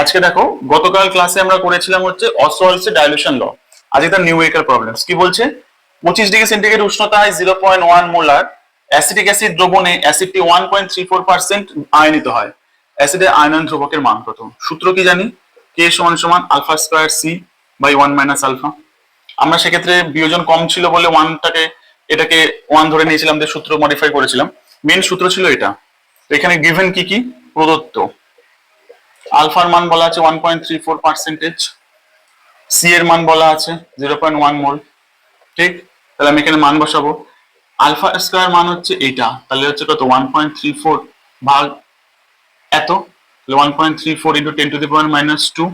আজকে দেখো, গতকাল ক্লাসে আমরা করেছিলাম হচ্ছে অসওয়ালস ডাইলুশন ল আজকে তার নিউমেরিক্যাল প্রবলেমস কি বলছে? পঁচিশ degree centigrade উষ্ণতায় zero point one molar acetic acid দ্রবণে অ্যাসিডটি one point three four percent আয়নিত হয়। অ্যাসিডের আয়নন ধ্রুবকের মান কত? সূত্র কি জানি? কে সমান সমান alpha square C by one minus alpha আমরা সেক্ষেত্রে বিয়োজন কম ছিল বলে ওয়ানটাকে এটাকে ওয়ান ধরে নিয়েছিলাম যে সূত্র মডিফাই করেছিলাম। মেন সূত্র ছিল এটা। এখানে গিভেন কি কি? প্রদত্ত। আলফার মান বলা আছে one point three four percentage c এর মান বলা আছে জিরো পয়েন্ট ওয়ান মোল ঠিক? তাহলে আমি এখানে মান বসাবো। আলফা স্কোয়ার মান হচ্ছে এইটা তাহলে হচ্ছে কত? ওয়ান পয়েন্ট থ্রি ফোর ভাগ এত one point three four into ten to the power minus two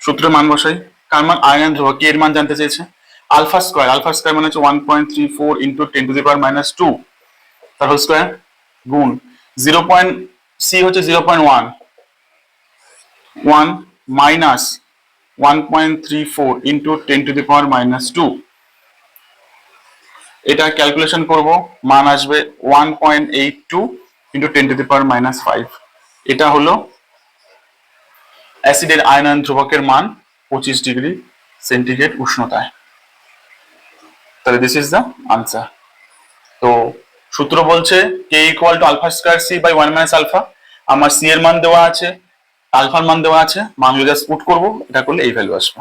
সূত্রের মান বসাই। কার মান? আয়ন ধ্রুবক। কে এর মান জানতে চেয়েছে? Alpha square. আলফা স্কোয়ার মানে হচ্ছে one point three four into ten to the power minus two তার হোল স্কোয়ার গুণ। জিরো পয়েন্ট সি হচ্ছে zero point one one minus one point three four into ten to the power minus two এটা calculation করব, মান আসবে one point eight two into ten to the power minus five এটা হলো অ্যাসিডের আয়নন ধ্রুবকের মান পঁচিশ ডিগ্রি সেন্টিগ্রেড উষ্ণতায়। তাহলে দিস ইজ দ্য আনসার তো সূত্র বলছে K equal to alpha square c by one minus alpha আমার সি এর মান দেওয়া আছে আলফার মান দেওয়া আছে যদি পুট করব এটা করলে এই ভ্যালু আসবে।